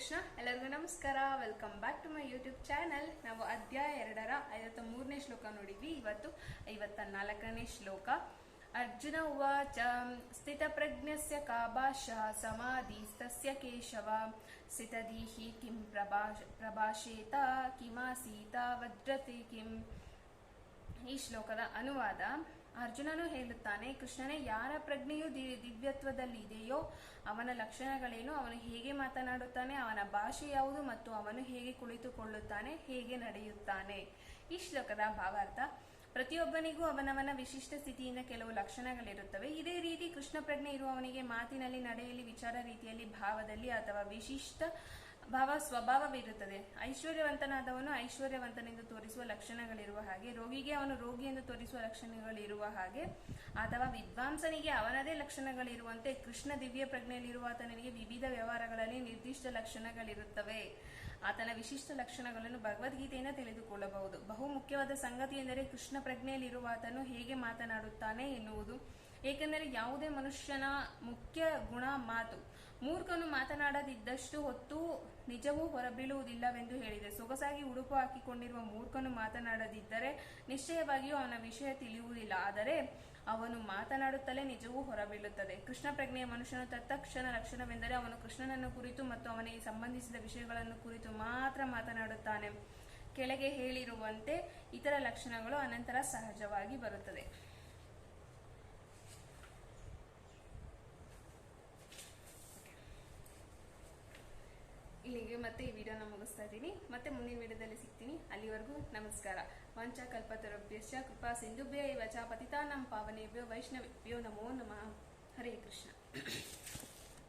ಕೃಷ್ಣ, ಎಲ್ಲರಿಗೂ ನಮಸ್ಕಾರ. Welcome back to my YouTube channel ನಾವು ಅಧ್ಯಾಯ ಎರಡರ ಐವತ್ತ ಮೂರನೇ ಶ್ಲೋಕ ನೋಡಿದ್ವಿ. ಇವತ್ತು ಐವತ್ತ ನಾಲ್ಕನೇ ಶ್ಲೋಕ. ಅರ್ಜುನ ಉವಾಚ, ಸ್ಥಿತಪ್ರಜ್ಞಸ್ಯ ಕಾಭಾಷ ಸಮಾಧಿ ಸಮಾಧಿಸ್ತಸ್ಯ ಕೇಶವ. ಸ್ಥಿತದೀಹಿ ಕಿಂ ಪ್ರಭಾಷ ಪ್ರಭಾಷೇತ ಕಿಮಾಸೀತ ವಜ್ರತೆ ಕಿಂ. ಈ ಶ್ಲೋಕದ ಅನುವಾದ ಅರ್ಜುನನು ಹೇಳುತ್ತಾನೆ, ಕೃಷ್ಣನೇ, ಯಾರ ಪ್ರಜ್ಞೆಯು ದಿವ್ಯತ್ವದಲ್ಲಿ ಇದೆಯೋ ಅವನ ಲಕ್ಷಣಗಳೇನು? ಅವನು ಹೇಗೆ ಮಾತನಾಡುತ್ತಾನೆ? ಅವನ ಭಾಷೆ ಯಾವುದು ಮತ್ತು ಅವನು ಹೇಗೆ ಕುಳಿತುಕೊಳ್ಳುತ್ತಾನೆ? ಹೇಗೆ ನಡೆಯುತ್ತಾನೆ? ಈ ಶ್ಲೋಕದ ಭಾವಾರ್ಥ, ಪ್ರತಿಯೊಬ್ಬನಿಗೂ ಅವನವನ ವಿಶಿಷ್ಟ ಸ್ಥಿತಿಯಿಂದ ಕೆಲವು ಲಕ್ಷಣಗಳಿರುತ್ತವೆ. ಇದೇ ರೀತಿ ಕೃಷ್ಣ ಪ್ರಜ್ಞೆ ಇರುವವನಿಗೆ ಮಾತಿನಲ್ಲಿ, ನಡೆಯಲ್ಲಿ, ವಿಚಾರ ರೀತಿಯಲ್ಲಿ, ಭಾವದಲ್ಲಿ ಅಥವಾ ವಿಶಿಷ್ಟ ಭಾವ ಸ್ವಭಾವವಿರುತ್ತದೆ. ಐಶ್ವರ್ಯವಂತನಾದವನು ಐಶ್ವರ್ಯವಂತನೆಂದು ತೋರಿಸುವ ಲಕ್ಷಣಗಳಿರುವ ಹಾಗೆ, ರೋಗಿಗೆ ಅವನು ರೋಗಿ ಎಂದು ತೋರಿಸುವ ಲಕ್ಷಣಗಳಿರುವ ಹಾಗೆ, ಅಥವಾ ವಿದ್ವಾಂಸನಿಗೆ ಅವನದೇ ಲಕ್ಷಣಗಳಿರುವಂತೆ ಕೃಷ್ಣ ದಿವ್ಯ ಪ್ರಜ್ಞೆಯಲ್ಲಿರುವ ಆತನಿಗೆ ವಿವಿಧ ವ್ಯವಹಾರಗಳಲ್ಲಿ ನಿರ್ದಿಷ್ಟ ಲಕ್ಷಣಗಳಿರುತ್ತವೆ. ಆತನ ವಿಶಿಷ್ಟ ಲಕ್ಷಣಗಳನ್ನು ಭಗವದ್ಗೀತೆಯಿಂದ ತಿಳಿದುಕೊಳ್ಳಬಹುದು. ಬಹು ಮುಖ್ಯವಾದ ಸಂಗತಿ ಎಂದರೆ ಕೃಷ್ಣ ಪ್ರಜ್ಞೆಯಲ್ಲಿರುವ ಆತನು ಹೇಗೆ ಮಾತನಾಡುತ್ತಾನೆ ಎನ್ನುವುದು. ಏಕೆಂದರೆ ಯಾವುದೇ ಮನುಷ್ಯನ ಮುಖ್ಯ ಗುಣ ಮಾತು. ಮೂರ್ಖನು ಮಾತನಾಡದಿದ್ದಷ್ಟು ಹೊತ್ತು ನಿಜವೂ ಹೊರಬೀಳುವುದಿಲ್ಲವೆಂದು ಹೇಳಿದೆ. ಸೊಗಸಾಗಿ ಉಡುಪು ಹಾಕಿಕೊಂಡಿರುವ ಮೂರ್ಖನು ಮಾತನಾಡದಿದ್ದರೆ ನಿಶ್ಚಯವಾಗಿಯೂ ಅವನ ವಿಷಯ ತಿಳಿಯುವುದಿಲ್ಲ. ಆದರೆ ಅವನು ಮಾತನಾಡುತ್ತಲೇ ನಿಜವೂ ಹೊರಬೀಳುತ್ತದೆ. ಕೃಷ್ಣ ಪ್ರಜ್ಞೆಯ ಮನುಷ್ಯನು ತತ್ತಕ್ಷಣ ಲಕ್ಷಣವೆಂದರೆ ಅವನು ಕೃಷ್ಣನನ್ನು ಕುರಿತು ಮತ್ತು ಅವನಿಗೆ ಸಂಬಂಧಿಸಿದ ವಿಷಯಗಳನ್ನು ಕುರಿತು ಮಾತ್ರ ಮಾತನಾಡುತ್ತಾನೆ. ಕೆಳಗೆ ಹೇಳಿರುವಂತೆ ಇತರ ಲಕ್ಷಣಗಳು ಅನಂತರ ಸಹಜವಾಗಿ ಬರುತ್ತದೆ. ಇಲ್ಲಿಗೆ ಮತ್ತೆ ಈ ವಿಡಿಯೋನ ಮುಗಿಸ್ತಾ ಇದ್ದೀನಿ. ಮತ್ತೆ ಮುಂದಿನ ವಿಡಿಯೋದಲ್ಲಿ ಸಿಗ್ತೀನಿ. ಅಲ್ಲಿವರೆಗೂ ನಮಸ್ಕಾರ. ವಂಚ ಕಲ್ಪತರುಭ್ಯಶ್ಚ ಕೃಪಾ ಸಿಂಧುಭ್ಯ ಇವ ಚ ಪತಿತಾನಂ ಪಾವನೇಭ್ಯೋ ವೈಷ್ಣವೇಭ್ಯೋ ನಮೋ ನಮಃ. ಹರೇ ಕೃಷ್ಣ.